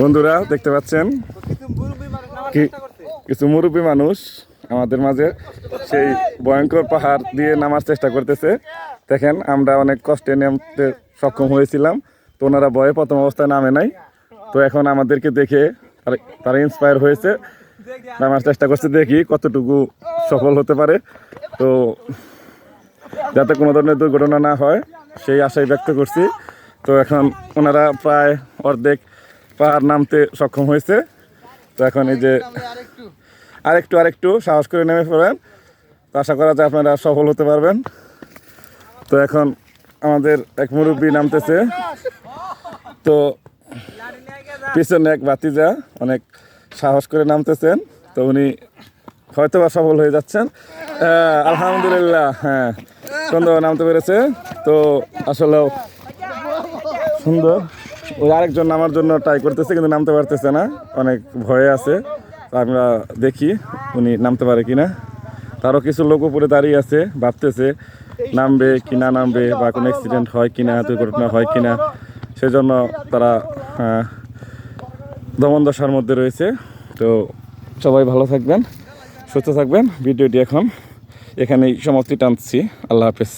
বন্ধুরা, দেখতে পাচ্ছেন? কিছু মুরব্বী মানুষ আমাদের মাঝে সেই ভয়ঙ্কর পাহাড় দিয়ে নামার চেষ্টা করতেছে। দেখেন, আমরা অনেক কষ্টে নামতে সক্ষম হয়েছিলাম, তো ওনারা ভয়ে প্রথম অবস্থায় নামে নাই। তো এখন আমাদেরকে দেখে তারা ইন্সপায়ার হয়েছে। নামার চেষ্টা করছে, দেখি কতটুকু সফল হতে পারে। তো যাতে কোনো ধরনের দুর্ঘটনা না হয়, সেই আশাই ব্যক্ত করছি। তো এখন ওনারা প্রায় অর্ধেক পাহাড় নামতে সক্ষম হয়েছে। তো এখন এই যে আরেকটু আরেকটু সাহস করে নেমে পড়েন। তো আশা করা যায় আপনারা সফল হতে পারবেন। তো এখন আমাদের এক মুরব্বী নামতেছে। তো পিছনে এক বাতিজা অনেক সাহস করে নামতেছেন। তো উনি হয়তো বা সফল হয়ে যাচ্ছেন। আলহামদুলিল্লাহ হ্যাঁ। সুন্দর নামতে পেরেছে। তো আসলেও সুন্দর। ওই আরেকজন নামার জন্য ট্রাই করতেছে, কিন্তু নামতে পারতেছে না। অনেক ভয়ে আছে। আমরা দেখি উনি নামতে পারে কি না তারও কিছু লোক উপরে দাঁড়িয়ে আছে, ভাবতেছে নামবে কি না নামবে, বা কোনো অ্যাক্সিডেন্ট হয় কিনা, দুর্ঘটনা হয় কিনা। সেজন্য তারা দমন দশার মধ্যে রয়েছে। তো সবাই ভালো থাকবেন, সুস্থ থাকবেন। ভিডিওটি এখন এখানেই সমাপ্তি টানছি। আল্লাহ হাফেজ।